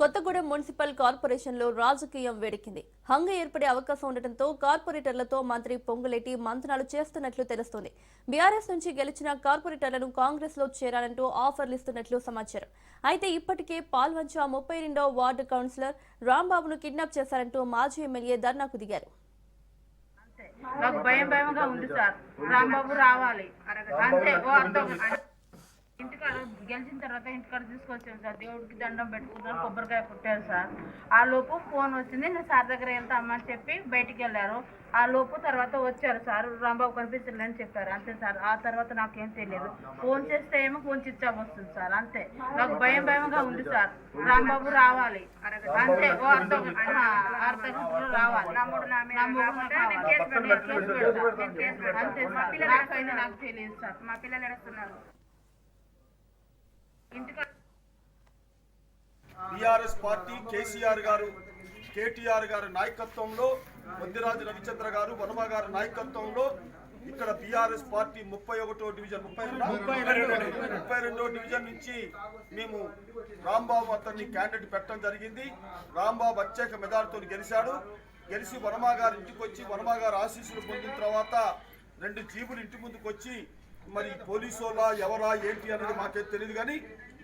Kothagudem municipal కార్పొరేషన్లో రాజకీయం వేడెక్కింది. హంగ ఏర్పడే అవకాశం ఉండటంతో కార్పొరేటర్లతో మంత్రి పొంగులేటి మంతనాలు చేస్తున్నట్లు తెలుస్తోంది. బీఆర్ఎస్ నుంచి గెలిచిన కార్పొరేటర్లను కాంగ్రెస్లో చేరాలంటూ ఆఫర్లు ఇస్తున్నట్లు సమాచారం. అయితే ఇప్పటికే పాల్వంచ ముప్పై రెండో వార్డు కౌన్సిలర్ రాంబాబును కిడ్నాప్ చేశారంటూ మాజీ ఎమ్మెల్యే ధర్నాకు దిగారు. నాకు భయం భయంగా ఉంది సార్. రాంబాబు రావాలి. అంతే. ఇంటికాడ గెలిచిన తర్వాత ఇంటికాడ తీసుకొచ్చాను సార్. దేవుడికి దండం పెట్టుకున్నాను కొబ్బరికాయ కొట్టాను సార్. ఆ లోపు ఫోన్ వచ్చింది నేను సార్ దగ్గర వెళ్తామని చెప్పి బయటికి వెళ్ళారు. ఆ లోపు తర్వాత వచ్చారు సార్. రాంబాబు కనిపించలేదని అని చెప్పారు. అంతే సార్. ఆ తర్వాత నాకేం తెలియదు. ఫోన్ చేస్తే ఏమో ఫోన్ చిచ్చా వస్తుంది సార్. అంతే. నాకు భయం భయంగా ఉంది సార్. రాంబాబు రావాలి. అంతే. ఓ అర్థం. అర్ధ రావాలి. అంతే సార్. నాకు తెలియదు సార్. మా పిల్లలు ఎడుస్తున్నారు ఇంటికాడ బీఆర్ఎస్ పార్టీ కేసీఆర్ గారు కేటీఆర్ గారి నాయకత్వంలో వద్దిరాజు రవిచంద్ర గారు వనమ గారి నాయకత్వంలో ఇక్కడ బీఆర్ఎస్ పార్టీ ముప్పై ఒకటో డివిజన్ ముప్పై ముప్పై రెండో డివిజన్. నుంచి మేము రాంబాబు అతన్ని క్యాండిడేట్ పెట్టడం జరిగింది. రాంబాబు అత్యక మెజార్టీతో గెలిచాడు. గెలిచి వనమా గారి ఇంటికి వచ్చి వనమా గారు ఆశీస్సులు పొందిన తర్వాత రెండు జీబులు ఇంటి ముందుకు వచ్చి మరి పోలీసు వాళ్ళ ఎవరా ఏంటి అన్నది మాకేం తెలియదు కానీ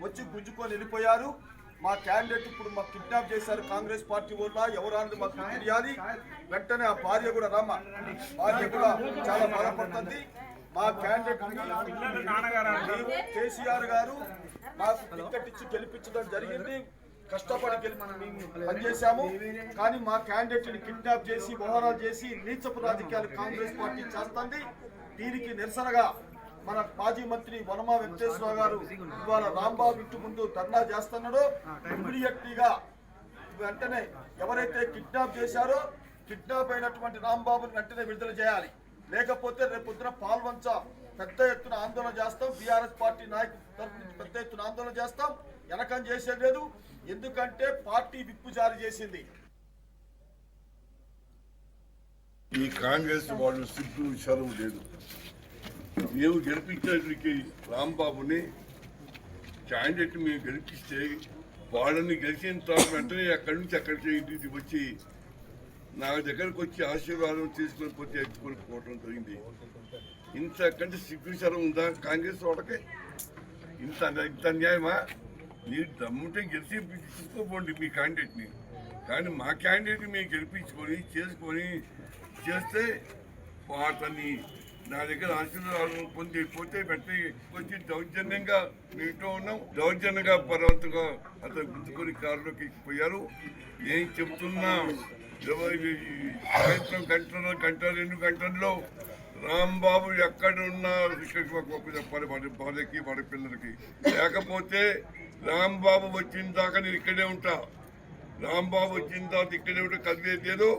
వచ్చి గుంజుకొని వెళ్ళిపోయారు. మా క్యాండిడేట్ ఇప్పుడు మాకు కిడ్నాప్ చేశారు. కాంగ్రెస్ పార్టీ వల్ల ఎవరు అన్నది మాకు తెలియాలి. వెంటనే ఆ భార్య కూడా రామ. భార్య కూడా చాలా బాధపడుతుంది. మా క్యాండిడేట్ కేసీఆర్ గారు మాకు టికెట్ ఇచ్చి గెలిపించడం జరిగింది. కష్టపడి పనిచేశాము. కానీ మా క్యాండిడేట్ని కిడ్నాప్ చేసి మోహరాలు చేసి నీచపు రాజకీయాలు కాంగ్రెస్ పార్టీ చేస్తుంది. దీనికి నిరసనగా మన మాజీ మంత్రి వనమా వెంకటేశ్వరరావు గారు ఇవాళ రాంబాబు ఇంటి ముందు ధర్నా చేస్తున్నాడో. ఇమ్మీడియట్లీగా వెంటనే ఎవరైతే కిడ్నాప్ చేశారో కిడ్నాప్ అయినటువంటి రాంబాబుని వెంటనే విడుదల చేయాలి. లేకపోతే రేపు పొద్దున పాల్వంచ పెద్ద ఎత్తున ఆందోళన చేస్తాం. బీఆర్ఎస్ పార్టీ నాయకుల తరఫు నుంచి పెద్ద ఎత్తున ఆందోళన చేస్తాం. వెనకం చేసేది లేదు. ఎందుకంటే పార్టీ విప్పు జారీ చేసింది. ఈ కాంగ్రెస్ వాళ్ళు సిగ్గు విచారం లేదు. మేము గెలిపించేటికి రాంబాబుని క్యాండిడేట్ మేము గెలిపిస్తే వాళ్ళని గెలిచిన తర్వాత వెంటనే అక్కడి నుంచి అక్కడికి ఇంటికి వచ్చి నా దగ్గరకు వచ్చి ఆశీర్వాదం తీసుకొని పోతే ఎత్తుకొని పోవడం జరిగింది. ఇంతకంటే సిగ్గు ఉందా? కాంగ్రెస్ వాళ్ళకి ఇంత ఇంత అన్యాయమా? మీరు దమ్ముంటే గెలిచి తీసుకోపోండి మీ క్యాండిడేట్ని కానీ మా క్యాండిడేట్ని మేము గెలిపించుకొని చేసుకొని చేస్తే అతన్ని నా దగ్గర ఆశీర్వాదాలు పొంది పోతే వెంటనే వచ్చి దౌర్జన్యంగా మీతో ఉన్నాం. దౌర్జన్యంగా పర్వతంగా అతను గుర్తుకొని కారులోకి పోయారు. ఏం చెప్తున్నా ఇరవై సాయంత్రం గంటల గంట రెండు గంటల్లో రాంబాబు ఎక్కడున్నా ఉన్నారు చెప్పాలి వాడి భార్యకి వాడి పిల్లలకి. లేకపోతే రాంబాబు వచ్చిన దాకా నేను ఇక్కడే ఉంటా. రాంబాబు వచ్చిన తర్వాత ఇక్కడే ఉంటా కదిలేదు